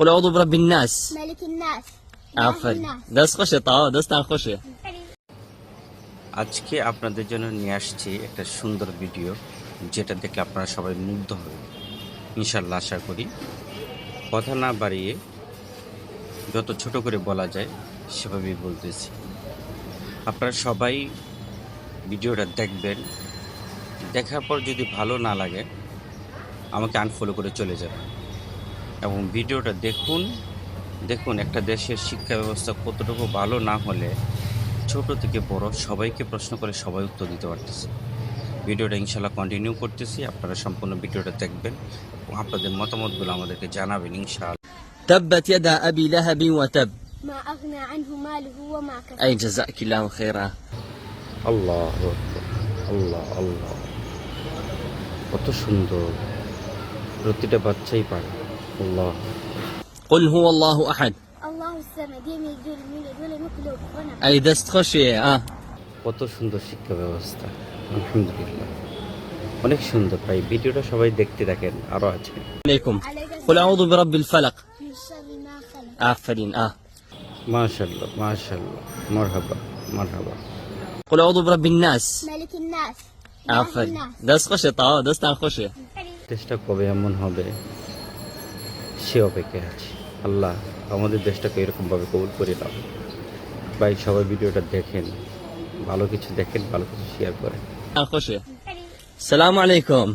قل أعوذ برب الناس ملك الناس عفوا إله الناس دس خشي طاو دس تان خشي আজকে আপনাদের জন্য নিয়ে আসছি একটা সুন্দর ভিডিও যেটা দেখলে আপনারা সবাই মুগ্ধ হবেন ইনশাল্লাহ আশা করি কথা না বাড়িয়ে যত ছোট করে বলা যায় সেভাবেই বলতেছি আপনারা সবাই ভিডিওটা দেখবেন দেখার পর যদি ভালো না লাগে আমাকে আনফলো করে চলে যাবেন এবং ভিডিওটা দেখুন দেখুন একটা দেশের শিক্ষা ব্যবস্থা কতটুকু ভালো না হলে ছোট থেকে বড় সবাইকে প্রশ্ন করে সবাই উত্তর দিতে পারতেছে ভিডিওটা ইনশাল্লাহ কন্টিনিউ করতেছি আপনারা সম্পূর্ণ ভিডিওটা দেখবেন এবং আপনাদের মতামতগুলো আমাদেরকে জানাবেন ইনশাআল্লাহ تبت يدا أبي لهب وتب ما أغنى عنه ماله وما كسب أي جزاك الله خيرا আল্লাহ আল্লাহ আল্লাহ কত সুন্দর প্রতিটা বাচ্চাই পারে আল্লাহ قل هو الله أحد الله الصمد لم يلد ولم يولد ولم يكن له كفوا أحد أي دست خشي آه কত সুন্দর শিক্ষা ব্যবস্থা আলহামদুলিল্লাহ অনেক সুন্দর ভাই ভিডিওটা সবাই দেখতে থাকেন আরও আছে عليكم عليك قل أعوذ برب الفلق من شر ما خلق آفرين آه মাশাল্লাহ মাশাল্লাহ মারহাবা মারহাবা قل أعوذ برب الناس ملك الناس إله عفوا الناس دس خشي طاو دس تان خشي দেশটা কবে এমন হবে সে অপেক্ষায় আছি। আল্লাহ আমাদের দেশটাকে এরকমভাবে কবুল করে দাও ভাই সবাই ভিডিওটা দেখেন ভালো কিছু দেখেন ভালো কিছু শেয়ার করেন। হ্যাঁ, সালাম আলাইকুম।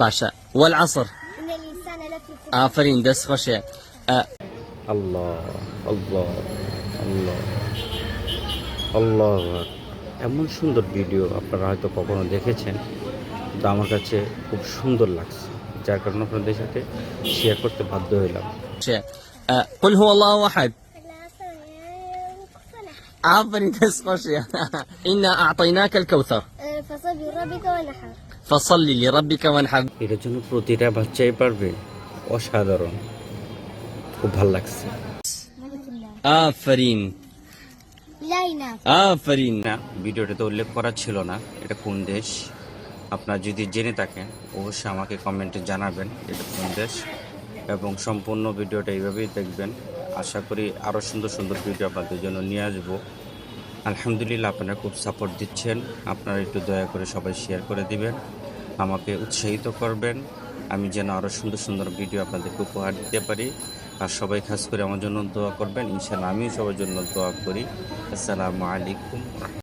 বাসা ওয়াল আসর। আফরিন বেশ খসে আল্লাহ আল্লাহ আল্লাহ আল্লাহ। এমন সুন্দর ভিডিও আপনারা হয়তো কখনো দেখেছেন তো আমার কাছে খুব সুন্দর লাগছে। যার কারণে আপনাদের সাথে শেয়ার করতে বাধ্য হইলাম خشي. آه قل هو الله أحد لا أستطيع كفوا أحد آفرين دس خشي إنا أعطيناك الكوثر أه، فصل لربك ونحر فصل لربك وانحر এটার জন্য প্রতিটা বাচ্চাই পারবে অসাধারণ খুব ভাল লাগছে ملك الله آفرين لا ينام آفرين না ভিডিওটাতে উল্লেখ করা ছিল না এটা কোন দেশ আপনার যদি জেনে থাকেন, অবশ্যই আমাকে কমেন্টে জানাবেন, এটা কোন দেশ? এবং সম্পূর্ণ ভিডিওটা এইভাবেই দেখবেন। আশা করি আরও সুন্দর সুন্দর ভিডিও আপনাদের জন্য নিয়ে আসব। আলহামদুলিল্লাহ আপনারা খুব সাপোর্ট দিচ্ছেন। আপনারা একটু দয়া করে সবাই শেয়ার করে দিবেন। আমাকে উৎসাহিত করবেন। আমি যেন আরও সুন্দর সুন্দর ভিডিও আপনাদেরকে উপহার দিতে পারি। আর সবাই খাস করে আমার জন্য দোয়া করবেন। ইনশাল্লাহ আমিও সবার জন্য দোয়া করি। আসসালামু আলাইকুম।